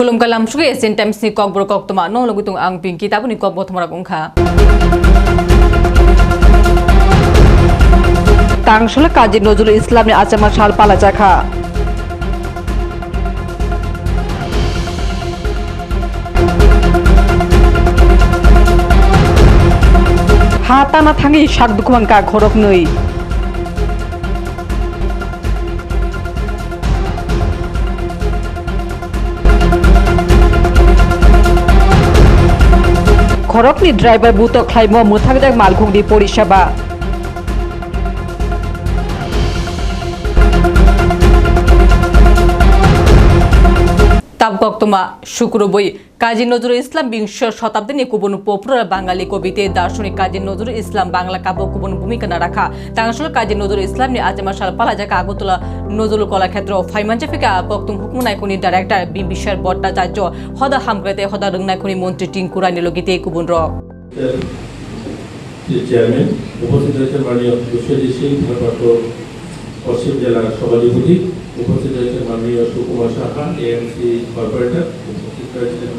khulum suge esen times ni kok bro kok toma no logitung ang pinki tabu ni kok bothmara bungkha তাংশলে Kazi Nazrul ইসলামের আচামা শাল পালা চাখা হাতানা থাঙ্গি শাক দুকুমাঙ্কা ঘরক নই খরকনি driver বুতক খাইম মুথাগদাক মালঘুগনি পরিষেবা। তাব cock শুক্র বই। কাজী নজরুল ইসলাম বিংশ শতাব্দী নিয়ে কুবন পপুর বাঙালি কবিতে দার্শনিক কাজী নজরুল ইসলাম বাংলা কাব্য কুবন ভূমিকা না রাখা। তাংশল কাজী নজরুল ইসলাম নিয়ে আজমা সাল পালা জাকা আগতলা নজরুল কলাক্ষেত্র ফাইমানজাফিকা কক্তুম হুকুমনাইখনি ডাইরেক্টর বি বিশ্বের ভট্টাচার্য, হদা হামগ্রেতে, হদা রংনাইখনি মন্ত্রী টিঙ্কুরানি লগিতে কুবন র। যে চেয়ারম্যান উপস্থিত রয়েছেন মাননীয় বিশ্বজিৎ সিং, ভারপ্রাপ্ত পশ্চিম জেলার সভাধিপতি, উপস্থিত রয়েছেন মাননীয় সুকুমার সাহা এএমসি কর্পোরেটর উপস্থিত রয়েছেন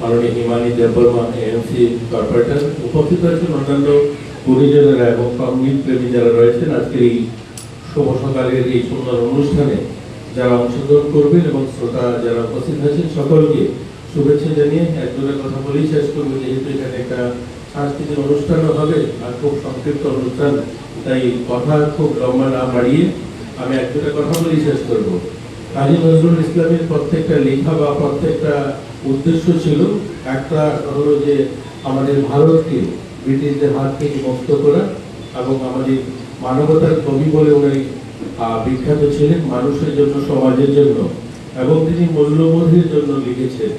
মাননীয় হিমানী দেববর্মা এএমসি কর্পোরেটর উপস্থিত রয়েছেন অন্যান্য গুণীজনেরা এবং সংগীত প্রেমী যারা রয়েছেন। আজকের এই শুভ সকালের এই সুন্দর অনুষ্ঠানে যারা অংশগ্রহণ করবেন এবং শ্রোতা যারা উপস্থিত হয়েছেন সকলকে শুভেচ্ছা জানিয়ে একজনের কথা বলেই শেষ করব। যেহেতু এখানে একটা সাংস্কৃতিক অনুষ্ঠানও হবে, আর খুব সংক্ষিপ্ত অনুষ্ঠান, তাই কথা খুব লম্বা না বাড়িয়ে আমি এক দুটা কথা বলেই শেষ করব। কাজী নজরুল ইসলামের প্রত্যেকটা লেখা বা প্রত্যেকটা উদ্দেশ্য ছিল একটা হলো যে আমাদের ভারতকে ব্রিটিশদের হাত থেকে মুক্ত করা এবং আমাদের মানবতার কবি বলে উনি বিখ্যাত ছিলেন মানুষের জন্য, সমাজের জন্য এবং তিনি মূল্যবোধের জন্য লিখেছেন।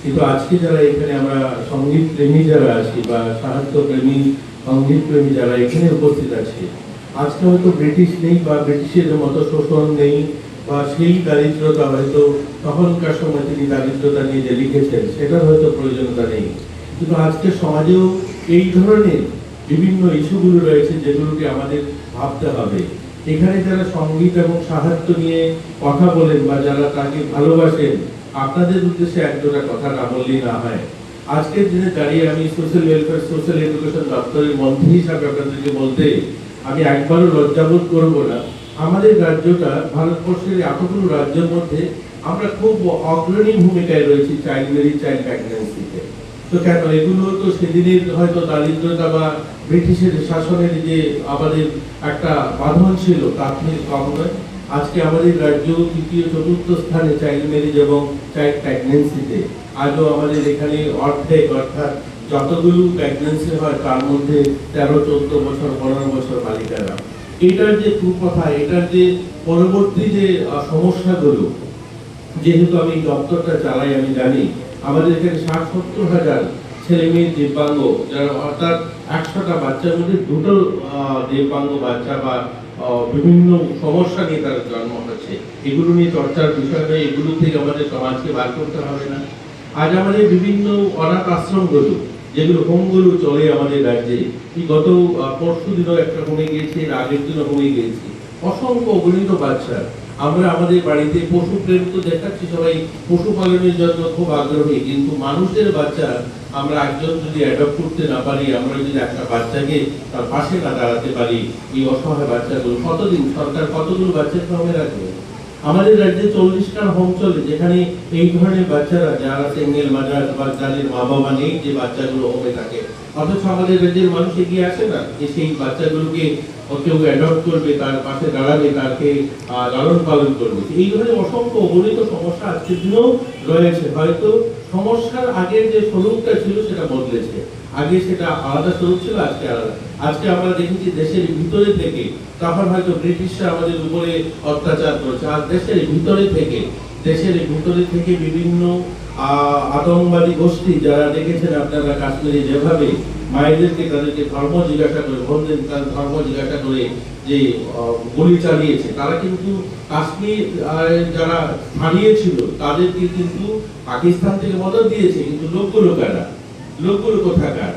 কিন্তু আজকে যারা এখানে আমরা সংগীত প্রেমী যারা আছি বা সাহিত্য প্রেমী সংগীত প্রেমী যারা এখানে উপস্থিত আছি আজকে হয়তো ব্রিটিশ নেই বা ব্রিটিশের মতো শোষণ নেই বা সেই দারিদ্রতা হয়তো তখনকার সময় তিনি দারিদ্রতা নিয়ে যে লিখেছেন, সেটার হয়তো প্রয়োজনীয়তা নেই। কিন্তু আজকে সমাজেও এই ধরনের বিভিন্ন ইস্যুগুলো রয়েছে যেগুলোকে আমাদের ভাবতে হবে। এখানে যারা সংগীত এবং সাহিত্য নিয়ে কথা বলেন বা যারা তাকে ভালোবাসেন, আপনাদের উদ্দেশ্যে এক দুটা কথা না বললেই না হয়। আজকের দিনে দাঁড়িয়ে আমি সোশ্যাল ওয়েলফেয়ার সোশ্যাল এডুকেশন দপ্তরের মন্ত্রী হিসাবে আপনাদেরকে বলতে আমি একবারও লজ্জাবোধ করব না। আমাদের রাজ্যটা ভারতবর্ষের এতগুলো রাজ্যের মধ্যে আমরা খুব অগ্রণী ভূমিকায় রয়েছি চাইল্ড চাইল্ড প্রেগন্যান্সিতে। তো কেন, এগুলো তো সেদিনের হয়তো দারিদ্রতা বা ব্রিটিশের শাসনের যে আমাদের একটা বাঁধন ছিল তার থেকে কম নয়? আজকে আমাদের রাজ্য তৃতীয় চতুর্থ স্থানে চাইল্ড ম্যারেজ এবং চাইল্ড প্রেগন্যান্সিতে আজও আমাদের এখানে অর্ধেক অর্থাৎ যতগুলো প্রেগনেন্সি হয়, তার মধ্যে তেরো, চোদ্দ বছর, পনেরো বছর বালিকারা। এটার যে কুকথা এটার যে পরবর্তী যে সমস্যাগুলো, যেহেতু আমি দপ্তরটা চালাই, আমি জানি, আমাদের এখানে ষাট সত্তর হাজার ছেলে মেয়ে দিব্যাঙ্গ, যারা অর্থাৎ একশোটা বাচ্চার মধ্যে দুটো দিব্যাঙ্গ বাচ্চা বা বিভিন্ন সমস্যা নিয়ে তার জন্ম হচ্ছে এগুলো নিয়ে চর্চার বিষয় নয় এগুলো থেকে আমাদের সমাজকে বার করতে হবে না। আজ আমাদের বিভিন্ন অনাথ আশ্রমগুলো যেগুলো হোমগুলো চলে আমাদের রাজ্যে, এই গত পরশু দিনও একটা হোমে গিয়েছি, এর আগের দিনও হোমে গিয়েছি। অসংখ্য অগণিত বাচ্চা। আমরা আমাদের বাড়িতে পশু প্রেম তো দেখাচ্ছি সবাই, পশুপালনের জন্য খুব আগ্রহী, কিন্তু মানুষের বাচ্চা আমরা একজন যদি অ্যাডপ্ট করতে না পারি, আমরা যদি একটা বাচ্চাকে তার পাশে না দাঁড়াতে পারি, এই অসহায় বাচ্চাগুলো কতদিন, সরকার কতগুলো বাচ্চাকে হোমে রাখবে? আমাদের রাজ্যে চল্লিশটা হোম চলে, যেখানে এই ধরনের বাচ্চারা, যারা সিঙ্গেল মাদার বা যাদের মা বাবা নেই, যে বাচ্চাগুলো হোমে থাকে। অথচ আমাদের রাজ্যের মানুষ এগিয়ে আসে না, যে সেই বাচ্চাগুলোকে কেউ অ্যাডপ্ট করবে, তার পাশে দাঁড়াবে, তাকে লালন পালন করবে। এই ধরনের অসংখ্য অগণিত সমস্যা আজকের দিনেও রয়েছে। হয়তো সমস্যার আগের যে স্বরূপটা ছিল সেটা বদলেছে। আগে সেটা আলাদা স্বরূপ ছিল, আজকে আলাদা। আজকে আমরা দেখেছি দেশের ভিতরে থেকে, তখন হয়তো ব্রিটিশরা আমাদের উপরে অত্যাচার করেছে, আর দেশের ভিতরে থেকে, দেশের ভিতরে থেকে বিভিন্ন আতঙ্কবাদী গোষ্ঠী যারা দেখেছেন আপনারা কাশ্মীরে যেভাবে মায়েদেরকে তাদেরকে ধর্ম জিজ্ঞাসা করে বোনদের তার ধর্ম জিজ্ঞাসা করে যে গুলি চালিয়েছে, তারা কিন্তু কাশ্মীর যারা হারিয়েছিল, তাদেরকে কিন্তু পাকিস্তান থেকে মদত দিয়েছে, কিন্তু লোকগুলো কারা লোক কোথাকার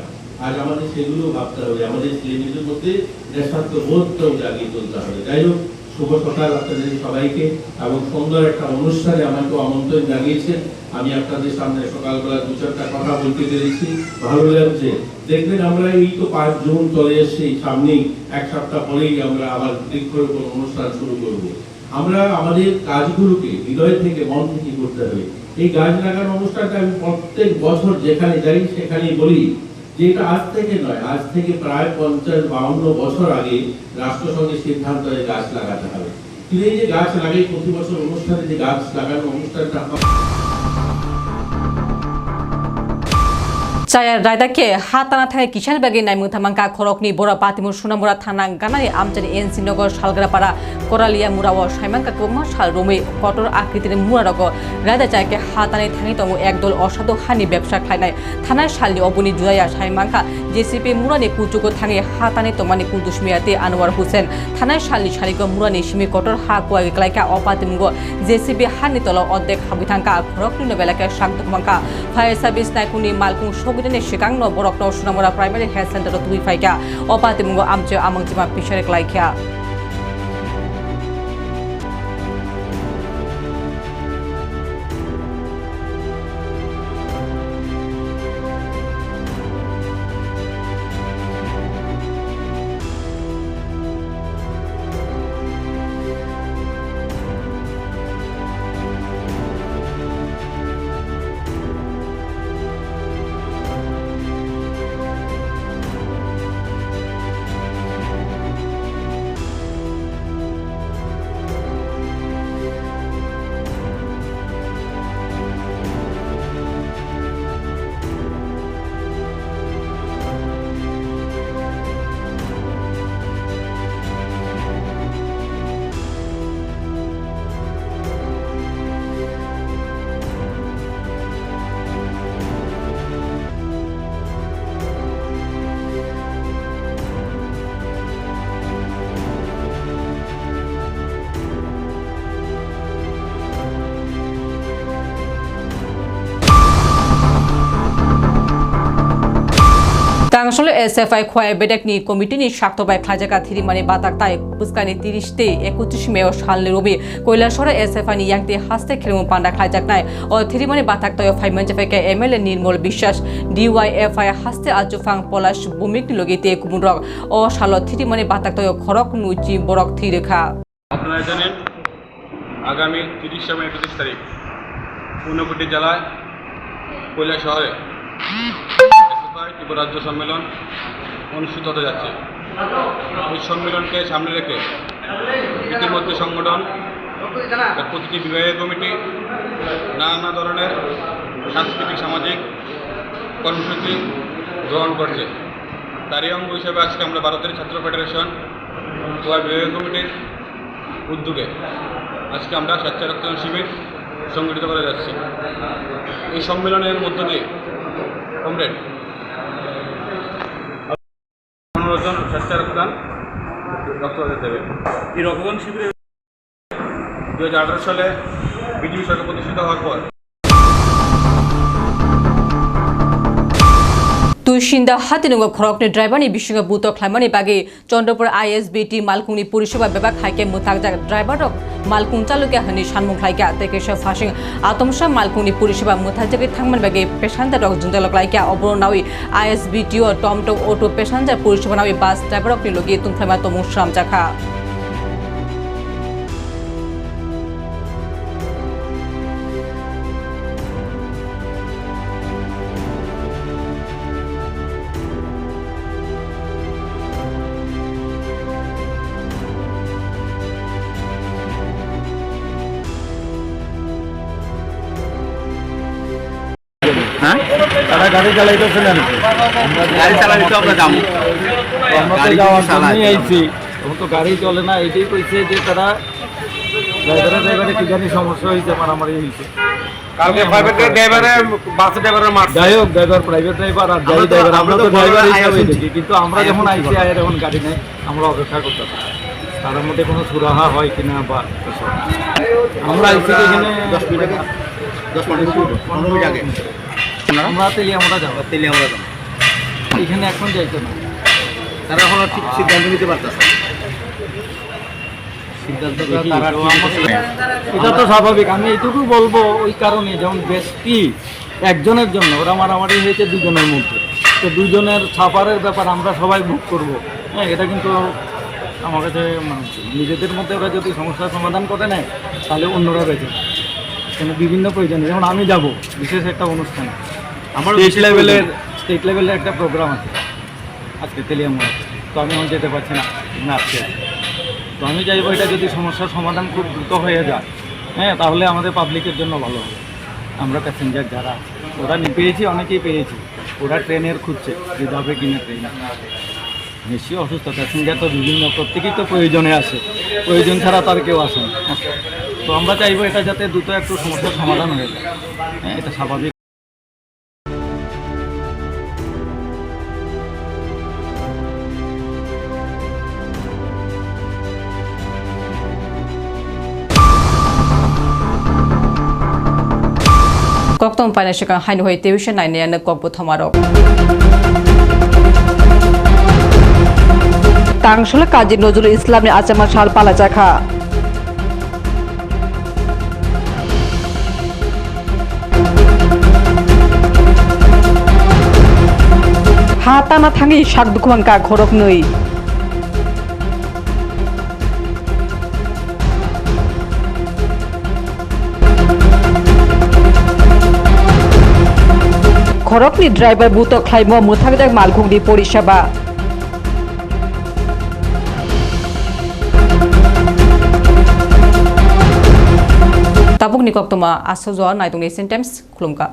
আজ আমাদের সেগুলো ভাবতে হবে, আমাদের ছেলেমেয়েদের মধ্যে দেশাত্ম বোধটাও জাগিয়ে তুলতে হবে। যাই হোক শুভ সকাল আপনাদের সবাইকে। এবং সুন্দর একটা অনুষ্ঠানে আমাকে আমন্ত্রণ জানিয়েছেন। আমি আপনাদের সামনে সকালবেলা দু চারটা কথা বলতে পেরেছি। ভালো লাগছে। দেখবেন আমরা এই তো পাঁচ জুন চলে এসেছি সামনেই এক সপ্তাহ পরেই আমরা আবার বৃক্ষরোপণ অনুষ্ঠান শুরু করব। আমরা আমাদের কাজগুলোকে হৃদয় থেকে, মন থেকে করতে হবে। এই গাছ লাগানো অনুষ্ঠানটা আমি প্রত্যেক বছর যেখানে যাই, সেখানেই বলি যে এটা আজ থেকে নয়, আজ থেকে প্রায় পঞ্চাশ বাউন্ন বছর আগে রাষ্ট্রসংঘের সিদ্ধান্ত হয়ে গাছ লাগাতে হবে। কিন্তু এই যে গাছ লাগাই প্রতি বছর অনুষ্ঠানে যে গাছ লাগানোর অনুষ্ঠানটা চায়ার রায়দাকে হাতানা থাকে কিষান বাগে নাইমু থামাঙ্কা খরকনি বড় পাতিমু সুনামুরা থানা গানানি আমচানি এনসি নগর শালগ্রাপাড়া করালিয়া মুরাও সাইমাঙ্কা কমা শাল রুমে কটর আকৃতির মুরারগ রায়দা চায়কে হাতানি থানি তমু একদল অসাধু হানি ব্যবসা খাইনাই থানায় শালনি অবনি জুয়াইয়া সাইমাঙ্কা জেসিপি মুরানি কুচুক থাঙে হাতানি তমানি কুদুসমিয়াতে আনোয়ার হোসেন থানায় শালনি শালিক মুরানি সিমি কটর হা কুয়া গেলাইকা অপাতিমুগ জেসিপি হানি তল অর্ধেক হাবুথাঙ্কা খরকনি বেলাকে শাকদুকমাঙ্কা ফায়ার সার্ভিস নাইকুনি মালকুং সগিদানি সিগাংনো বরকনো সুনামুরা প্রাইমারি হেলথ সেন্টার দুই ফাইকা অপাতিমুগ আমচে Tangsol SFI khwai bedek ni committee ni shakto bai khlajaga thiri mane batak tai puskani 30 te 31 meo shal ni robi কৈলাসরা SFI ni yangte haste khilmu panda khlajak nai o thiri mane batak tai phaiman jafai ke MLA নির্মল বিশ্বাস DYFI haste ajufang polash bumik ni logite kumurok o shalo thiri mane batak tai khorok nuji borok thirekha আপনারা জানেন আগামী তিরিশে মে একত্রিশ তারিখ ঊনকোটি জেলায় কৈলা শহরে এসএফআই ত্রিপুরা রাজ্য সম্মেলন অনুষ্ঠিত হতে যাচ্ছে। এই সম্মেলনকে সামনে রেখে ইতিমধ্যে সংগঠন প্রতিটি বিভাগীয় কমিটি, নানা ধরনের সাংস্কৃতিক, সামাজিক কর্মসূচি গ্রহণ করছে। তারই অঙ্গ হিসেবে আজকে আমরা ভারতের ছাত্র ফেডারেশন গোয়া বিভাগীয় কমিটির উদ্যোগে আজকে আমরা স্বেচ্ছা রক্তদান শিবির সংগঠিত করে যাচ্ছি। এই সম্মেলনের মধ্য দিয়ে কমরেড পনেরো জন স্বেচ্ছা রক্তদান রক্তদান দেবে। এই রক্তদান শিবিরে দু হাজার আঠারো সালে বিজেপি সরকার প্রতিষ্ঠিত হওয়ার পর তুইসিন্দা হাতিনুঙ্গ খরকনি ড্রাইভারনি বিশুঙ্গ বুত খ্লাইমানি বাগে চন্দ্রপুর আইএসবিটি মালকুংনি পরিষেবা বিভাগ হাইকে মুতাকজাক ড্রাইভার মালকুং চালুকে হানি সানমুং খাইকা তেকেশ ফাসিং আতমসা মালকুংনি পরিষেবা মুথাজাকে থাংমান বাগে পেশান্দার রক জুন্দালক লাইকা অবরনাউই আইএসবিটিও টমটম অটো পেশাঞ্জার পরিষেবা নাউই বাস ড্রাইভারকনি লগি তুংফাইমা তমু শ্রামজাখা তারা গাড়ি চালাইতেছে না নাকি? গাড়ি চালালে তো আমরা যাব। আমরা তো যাওয়ার জন্যই আইছি। তো গাড়ি চলে না এটাই কইছে যে তারা ড্রাইভারে ড্রাইভারে কি জানি সমস্যা হয়েছে মারামারি হয়েছে কালকে প্রাইভেট ড্রাইভারে বাস ড্রাইভারে মারছে। যাই হোক ড্রাইভার প্রাইভেট ড্রাইভার আর গাড়ি আমরা ড্রাইভার আমরা আমরা তো ড্রাইভার হিসাবে দেখি কিন্তু আমরা যখন আয়ের এখন গাড়ি নেই আমরা অপেক্ষা করতে তার মধ্যে কোনো সুরাহা হয় কিনা বা আমরা আইসি এখানে দশ মিনিট দশ মিনিট পনেরো মিনিট আগে। আমরা তেলে আমরা যাব। তেলে আমরা যাব। এখানে এখন যাইতো না তারা এখনও ঠিক সিদ্ধান্ত নিতে পারতেছে তারা এটা তো স্বাভাবিক। আমি এইটুকু বলব ওই কারণে যেমন বেশটি একজনের জন্য ওরা মারামারি হয়েছে দুজনের মধ্যে। তো দুজনের ছাপারের ব্যাপার আমরা সবাই বুক করব। হ্যাঁ এটা কিন্তু আমার কাছে মানে নিজেদের মধ্যে ওরা যদি সমস্যার সমাধান করে নেয় তাহলে অন্যরা বেঁচে। কেন বিভিন্ন প্রয়োজনে। যেমন আমি যাব বিশেষ একটা অনুষ্ঠানে। আমার স্টেট লেভেলের স্টেট লেভেলের একটা প্রোগ্রাম আছে। আজকে তেলিয়ামোড়া। তো আমি এখন যেতে পারছি না না আজকে। তো আমি চাইব এটা যদি সমস্যার সমাধান খুব দ্রুত হয়ে যায় হ্যাঁ তাহলে আমাদের পাবলিকের জন্য ভালো হবে। আমরা প্যাসেঞ্জার যারা ওরা পেয়েছি অনেকেই পেয়েছি। ওরা ট্রেনের খুঁজছে যে যাবে কিনা ট্রেনে। বেশি অসুস্থ প্যাসেঞ্জার তো বিভিন্ন প্রত্যেকেই তো প্রয়োজনে আসে। প্রয়োজন ছাড়া তার কেউ আসে না। তো আমরা চাইব এটা যাতে দ্রুত একটু সমস্যার সমাধান হয়ে যায়। হ্যাঁ এটা স্বাভাবিক Koktom Financial Kan Hain Hoi Television 9 ne Kokbo Thomarok. তাংশলে Kazi Nazrul ইসলামের আচামা শাল পালা চাখা হাতানা থাঙি সাক দুকুমাঙ্কা ঘরক নই খরকনি ড্রাইভার বুত খ্লাইম মুথাগদাক মালঘুগনি পরিষেবা Tabuk ni Koktoma Asozo Naitung Nation Times Klumka.